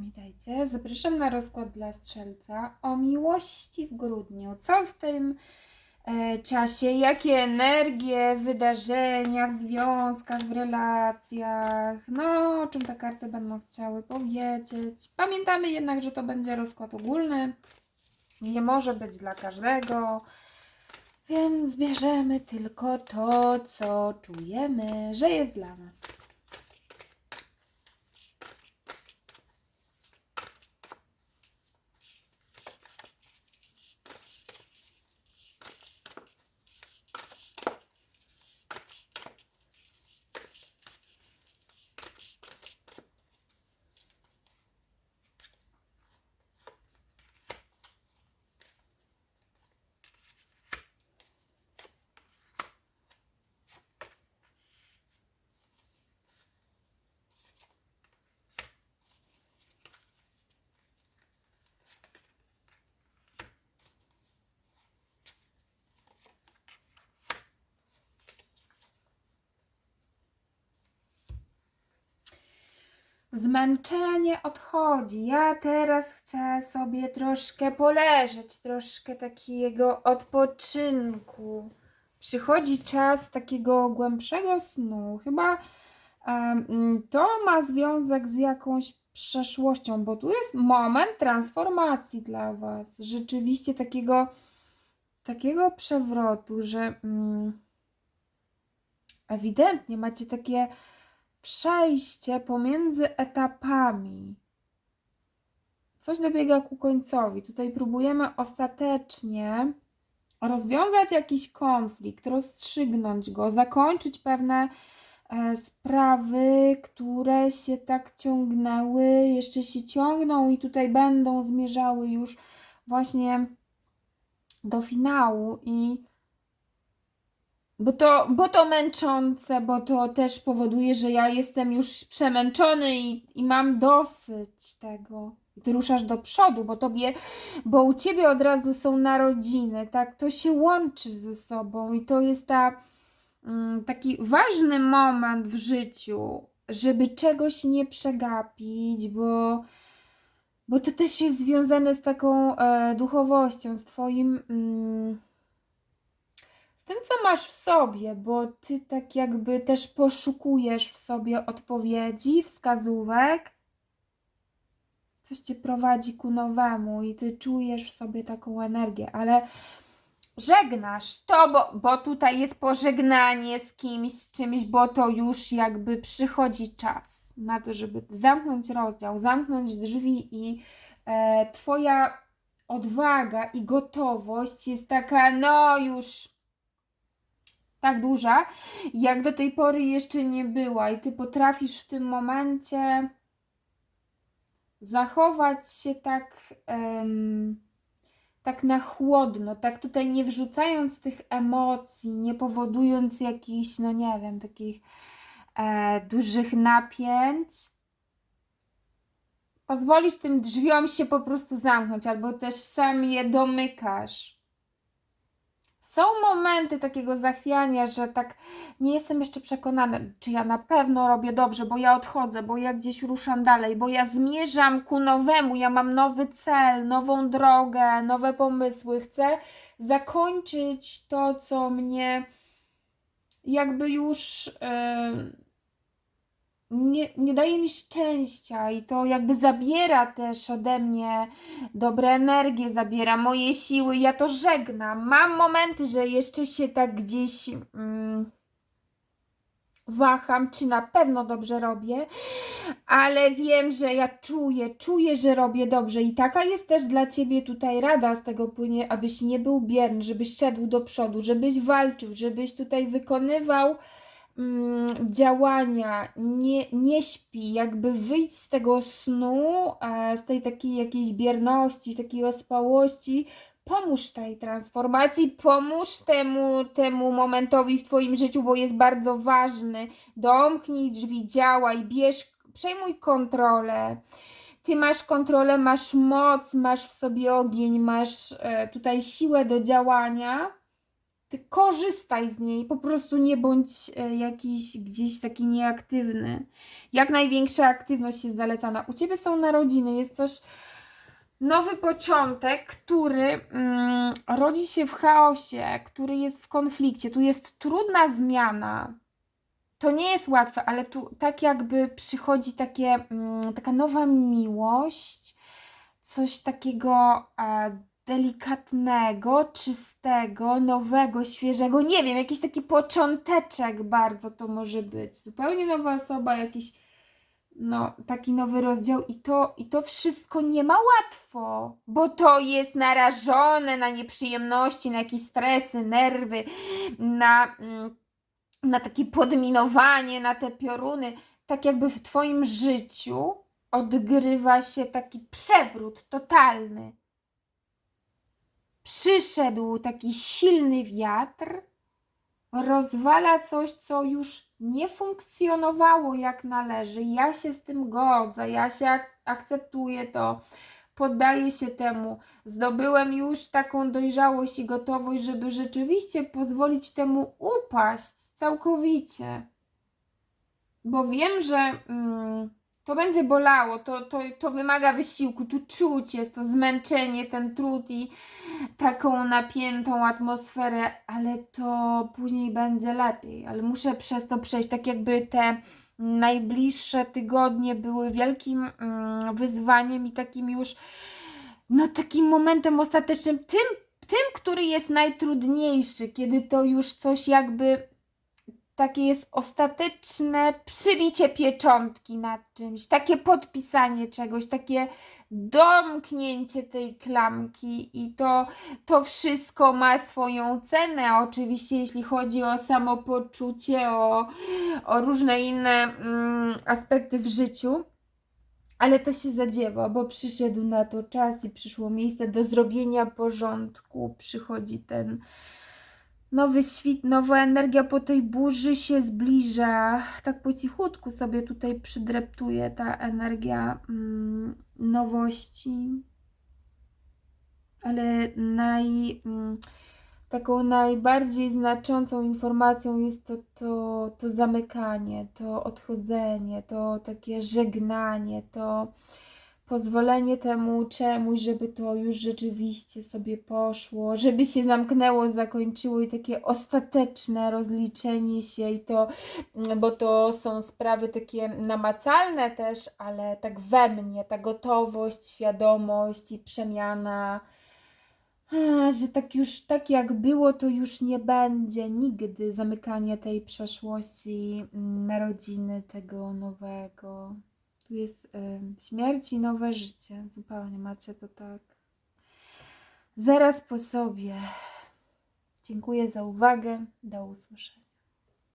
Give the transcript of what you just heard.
Witajcie, zapraszam na rozkład dla strzelca o miłości w grudniu. Co w tym e, czasie, jakie energie, wydarzenia w związkach, w relacjach, no o czym te karty będą chciały powiedzieć. Pamiętamy jednak, że to będzie rozkład ogólny, nie może być dla każdego, więc bierzemy tylko to, co czujemy, że jest dla nas. Zmęczenie odchodzi. Ja teraz chcę sobie troszkę poleżeć, troszkę takiego odpoczynku. Przychodzi czas takiego głębszego snu. Chyba em, to ma związek z jakąś przeszłością, bo tu jest moment transformacji dla Was. Rzeczywiście takiego, takiego przewrotu, że mm, ewidentnie macie takie przejście pomiędzy etapami. Coś dobiega ku końcowi. Tutaj próbujemy ostatecznie rozwiązać jakiś konflikt, rozstrzygnąć go, zakończyć pewne e, sprawy, które się tak ciągnęły, jeszcze się ciągną i tutaj będą zmierzały już właśnie do finału i bo to, bo to męczące, bo to też powoduje, że ja jestem już przemęczony i, i mam dosyć tego. Ty ruszasz do przodu, bo tobie, bo u ciebie od razu są narodziny, tak? To się łączy ze sobą i to jest ta, mm, taki ważny moment w życiu, żeby czegoś nie przegapić, bo, bo to też jest związane z taką e, duchowością, z twoim. Mm, z tym, co masz w sobie, bo ty tak jakby też poszukujesz w sobie odpowiedzi, wskazówek. Coś cię prowadzi ku nowemu i ty czujesz w sobie taką energię, ale żegnasz to, bo, bo tutaj jest pożegnanie z kimś, z czymś, bo to już jakby przychodzi czas na to, żeby zamknąć rozdział, zamknąć drzwi i e, twoja odwaga i gotowość jest taka, no już tak duża, jak do tej pory jeszcze nie była, i ty potrafisz w tym momencie zachować się tak, em, tak na chłodno, tak tutaj nie wrzucając tych emocji, nie powodując jakichś, no nie wiem, takich e, dużych napięć. Pozwolisz tym drzwiom się po prostu zamknąć, albo też sam je domykasz są momenty takiego zachwiania, że tak nie jestem jeszcze przekonana, czy ja na pewno robię dobrze, bo ja odchodzę, bo ja gdzieś ruszam dalej, bo ja zmierzam ku nowemu, ja mam nowy cel, nową drogę, nowe pomysły. Chcę zakończyć to, co mnie jakby już. Yy, nie, nie daje mi szczęścia i to jakby zabiera też ode mnie dobre energie, zabiera moje siły. Ja to żegnam. Mam momenty, że jeszcze się tak gdzieś mm, waham, czy na pewno dobrze robię, ale wiem, że ja czuję, czuję, że robię dobrze i taka jest też dla Ciebie tutaj rada z tego płynie, abyś nie był bierny, żebyś szedł do przodu, żebyś walczył, żebyś tutaj wykonywał działania, nie, nie śpi, jakby wyjść z tego snu, e, z tej takiej jakiejś bierności, takiej ospałości, pomóż tej transformacji, pomóż temu, temu momentowi w Twoim życiu, bo jest bardzo ważny. Domknij drzwi, działaj, bierz, przejmuj kontrolę. Ty masz kontrolę, masz moc, masz w sobie ogień, masz e, tutaj siłę do działania Ty korzystaj z niej, po prostu nie bądź e, jakiś gdzieś taki nieaktywny. Jak największa aktywność jest zalecana. U Ciebie są narodziny, jest coś, nowy początek, który mm, rodzi się w chaosie, który jest w konflikcie. Tu jest trudna zmiana. To nie jest łatwe, ale tu tak jakby przychodzi takie, mm, taka nowa miłość, coś takiego delikatnego, czystego, nowego, świeżego. Nie wiem, jakiś taki począteczek bardzo to może być. Zupełnie nowa osoba, jakiś no, taki nowy rozdział i to, i to wszystko nie ma łatwo, bo to jest narażone na nieprzyjemności, na jakieś stresy, nerwy, na, mm, na takie podminowanie, na te pioruny. Tak jakby w Twoim życiu odgrywa się taki przewrót totalny. Przyszedł taki silny wiatr, rozwala coś, co już nie funkcjonowało jak należy. Ja się z tym godzę, ja się ak- akceptuję to, poddaję się temu. Zdobyłem już taką dojrzałość i gotowość, żeby rzeczywiście pozwolić temu upaść całkowicie. Bo wiem, że mm, to będzie bolało, to, to, to wymaga wysiłku, tu czuć jest to zmęczenie, ten trud i taką napiętą atmosferę, ale to później będzie lepiej. Ale muszę przez to przejść, tak jakby te najbliższe tygodnie były wielkim mm, wyzwaniem i takim już, no takim momentem ostatecznym, tym, tym, który jest najtrudniejszy, kiedy to już coś jakby takie jest ostateczne przybicie pieczątki nad czymś, takie podpisanie czegoś, takie domknięcie tej klamki i to, to wszystko ma swoją cenę. Oczywiście, jeśli chodzi o samopoczucie, o, o różne inne mm, aspekty w życiu. Ale to się zadziewa, bo przyszedł na to czas i przyszło miejsce do zrobienia porządku. Przychodzi ten nowy świt, nowa energia po tej burzy się zbliża. Tak po cichutku sobie tutaj przydreptuje ta energia mm, nowości. Ale naj, mm, taką najbardziej znaczącą informacją jest to, to, to zamykanie, to odchodzenie, to takie żegnanie, to pozwolenie temu czemuś, żeby to już rzeczywiście sobie poszło, żeby się zamknęło, zakończyło i takie ostateczne rozliczenie się i to, mm, bo to są sprawy takie namacalne też, ale tak we mnie, ta gotowość, świadomość i przemiana, że tak już, tak jak było, to już nie będzie nigdy zamykania tej przeszłości, mm, narodziny tego nowego. Tu jest śmierć i nowe życie. Zupełnie macie to tak. Zaraz po sobie. Dziękuję za uwagę. Do usłyszenia.